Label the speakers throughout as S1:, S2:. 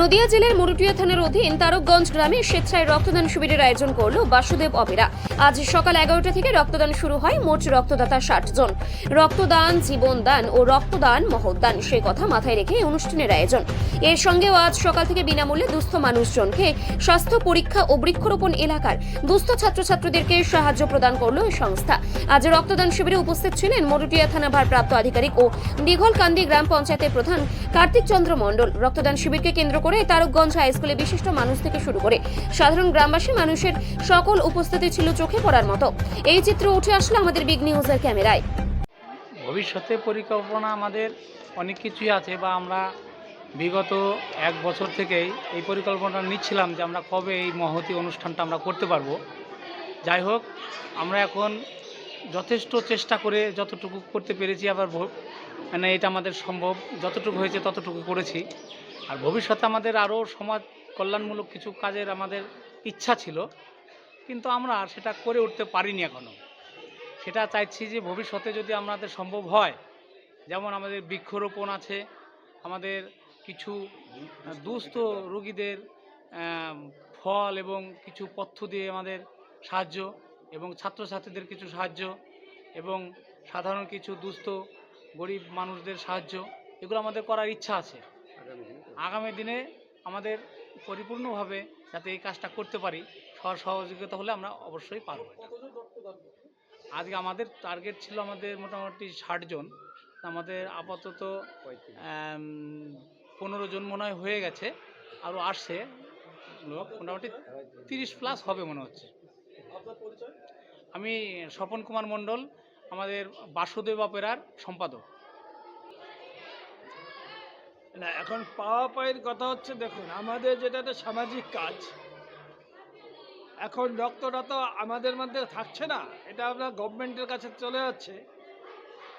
S1: নদিয়া জেলার মুরুটিয়া থানার অধীন তারকগঞ্জ গ্রামে স্বেচ্ছায় রক্তদান শিবিরের আয়োজন করল বাসুদেব অপেরা। আজ সকাল এগারোটা থেকে রক্তদান শুরু হয় মোট রক্তদাতা ষাট জন। রক্তদান, জীবনদান ও রক্তদান মহোদ্দান সেই কথা মাথায় রেখে অনুষ্ঠানের আয়োজন। এর সঙ্গেও আজ সকাল থেকে বিনামূল্যে দুস্থ মানুষজনকে স্বাস্থ্য পরীক্ষা ও বৃক্ষরোপণ এলাকার দুস্থ ছাত্রছাত্রীদেরকে সাহায্য প্রদান করল এই সংস্থা। আজ রক্তদান শিবিরে উপস্থিত ছিলেন মরুটিয়া থানা ভারপ্রাপ্ত আধিকারিক ও দীঘলকান্দি গ্রাম পঞ্চায়েতের প্রধান কার্তিক চন্দ্র মণ্ডল। রক্তদান শিবিরকে কেন্দ্র করে তারকগঞ্জ হাই স্কুলে বিশিষ্ট মানুষ থেকে শুরু করে সাধারণ গ্রামবাসী মানুষের সকল উপস্থিতি ছিল চোখে পড়ার মতো। এই চিত্র উঠে আসলো আমাদের বিগ নিউজের ক্যামেরায়।
S2: ভবিষ্যতে পরিকল্পনা আমাদের অনেক কিছুই আছে বা আমরা বিগত এক বছর থেকেই এই পরিকল্পনাটা নিচ্ছিলাম যে আমরা কবে এই মহতি অনুষ্ঠানটা আমরা করতে পারব। যাই হোক, আমরা এখন যথেষ্ট চেষ্টা করে যতটুকু করতে পেরেছি আবার মানে এটা আমাদের সম্ভব, যতটুকু হয়েছে ততটুকু করেছি। আর ভবিষ্যতে আমাদের আরও সমাজ কল্যাণমূলক কিছু কাজের আমাদের ইচ্ছা ছিল, কিন্তু আমরা সেটা করে উঠতে পারিনি এখনও সেটা চাইছি যে ভবিষ্যতে যদি আমাদের সম্ভব হয়, যেমন আমাদের বৃক্ষরোপণ আছে, আমাদের কিছু দুস্থ রোগীদের ফল এবং কিছু পথ্য দিয়ে আমাদের সাহায্য এবং ছাত্রছাত্রীদের কিছু সাহায্য এবং সাধারণ কিছু দুস্থ, গরিব মানুষদের সাহায্য, এগুলো আমাদের করার ইচ্ছা আছে। আগামী দিনে আমাদের পরিপূর্ণভাবে যাতে এই কাজটা করতে পারি সবার সহযোগিতা হলে আমরা অবশ্যই পারব। আজকে আমাদের টার্গেট ছিল আমাদের মোটামুটি ষাট জন। আমাদের আপাতত পনেরো জন মনে হয় হয়ে গেছে আরও আসছে লোক। মোটামুটি তিরিশ প্লাস হবে মনে হচ্ছে। আমি স্বপন কুমার মণ্ডল আমাদের বাসুদেব অপেরার সম্পাদক।
S3: না, এখন পাওয়া পায়ের কথা হচ্ছে, দেখুন, আমাদের যেটা সামাজিক কাজ, এখন রক্তটা তো আমাদের মধ্যে থাকছে না, এটা আমরা গভর্নমেন্টের কাছে চলে যাচ্ছে।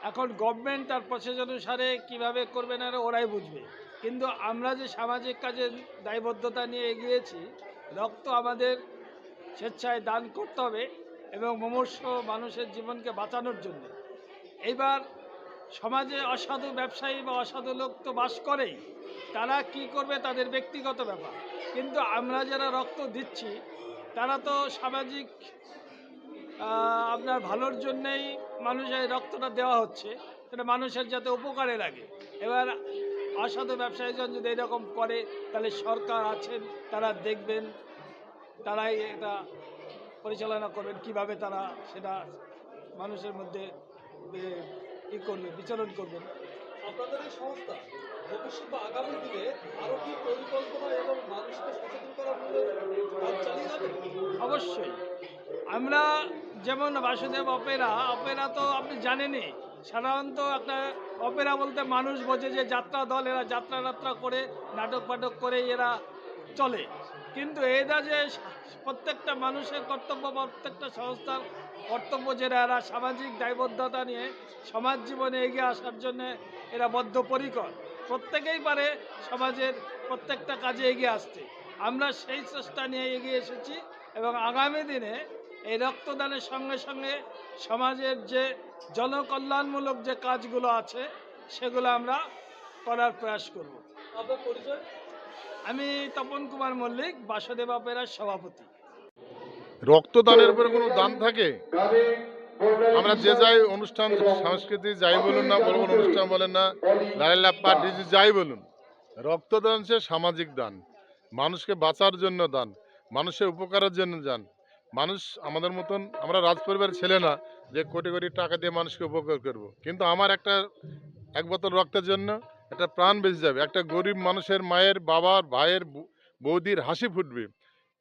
S3: এখন গভর্নমেন্ট তার প্রসেস অনুসারে কীভাবে করবে না, ওরাই বুঝবে। কিন্তু আমরা যে সামাজিক কাজের দায়বদ্ধতা নিয়ে এগিয়েছি, রক্ত আমাদের স্বেচ্ছায় দান করতে হবে এবং মুমূর্ষ মানুষের জীবনকে বাঁচানোর জন্য। এইবার সমাজে অসাধু ব্যবসায়ী বা অসাধু লোক তো বাস করেই, তারা কি করবে তাদের ব্যক্তিগত ব্যাপার। কিন্তু আমরা যারা রক্ত দিচ্ছি, তারা তো সামাজিক আপনার ভালোর জন্যেই মানুষের রক্তটা দেওয়া হচ্ছে, সেটা মানুষের যাতে উপকারে লাগে। এবার অসাধু ব্যবসায়ীজন যদি এরকম করে, তাহলে সরকার আছেন, তারা দেখবেন, তারাই এটা পরিচালনা করবেন, কীভাবে তারা সেটা মানুষের মধ্যে ই করবে বিচরণ করবেন
S4: আপনাদের এই সংস্থা ভবিষ্যৎ বা আগামী দিনে আরও কি পরিকল্পনা এবং মানুষকে সচেতন করার জন্য কাজ চালিয়ে যাবে?
S3: অবশ্যই। আমরা যেমন বাসুদেব অপেরা অপেরা তো আপনি জানেনই সাধারণত একটা অপেরা বলতে মানুষ বোঝে যে যাত্রা দল এরা যাত্রা যাত্রা করে নাটক ফাটক করে এরা চলে। কিন্তু এরা যে প্রত্যেকটা মানুষের কর্তব্য বা প্রত্যেকটা সংস্থার কর্তব্য যেটা এরা সামাজিক দায়বদ্ধতা নিয়ে সমাজ জীবনে এগিয়ে আসার জন্য এরা বদ্ধপরিকর। প্রত্যেকেই পারে সমাজের প্রত্যেকটা কাজে এগিয়ে আসতে। আমরা সেই চেষ্টা নিয়ে এগিয়ে এসেছি এবং আগামী দিনে এই রক্তদানের সঙ্গে সঙ্গে সমাজের যে জনকল্যাণমূলক যে কাজগুলো আছে সেগুলো আমরা করার প্রয়াস করব।
S4: পরিচয়?
S3: আমি তপন কুমার মল্লিক বাসুদেব অপেরার সভাপতি।
S5: রক্তদানের উপরে কোনো দান থাকে? আমরা যে যাই অনুষ্ঠান সংস্কৃতি যাই বলুন না বলুন অনুষ্ঠান বলেন না লাইলাপ্পা ডিজি যাই বলুন রক্তদান সে সামাজিক দান। মানুষকে বাঁচার জন্য দান মানুষের উপকারের জন্য দান। মানুষ আমাদের মতন আমরা রাজপরিবারের ছেলে না যে কোটি কোটি টাকা দিয়ে মানুষকে উপকার করব। কিন্তু আমার একটা এক বোতল রক্তের জন্য একটা প্রাণ বেঁচে যাবে। একটা গরিব মানুষের মায়ের বাবার ভাইয়ের বৌদির হাসি ফুটবে।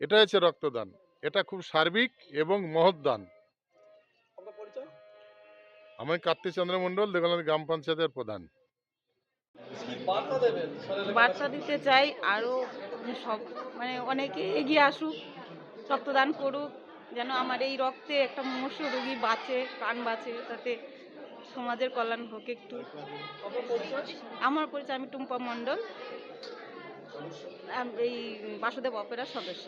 S5: এটা হচ্ছে রক্তদান। এটা খুব সার্বিক এবং মহৎ দান
S4: আপনার পরিচয়
S5: আমি কার্তিক চন্দ্র মণ্ডল দেগলান গ্রাম পঞ্চায়েতের প্রধান।
S4: বার্তা
S6: দিতে চাই আরও সব মানে অনেকে এগিয়ে আসুক, রক্তদান করুক, যেন আমার এই রক্তে একটা মনুষ্য রোগী বাঁচে, প্রাণ বাঁচে, তাতে সমাজের কল্যাণ হোক একটু। আমার পরিচয়, আমি টুম্পা মণ্ডল এই বাসুদেব অপেরার সদস্য।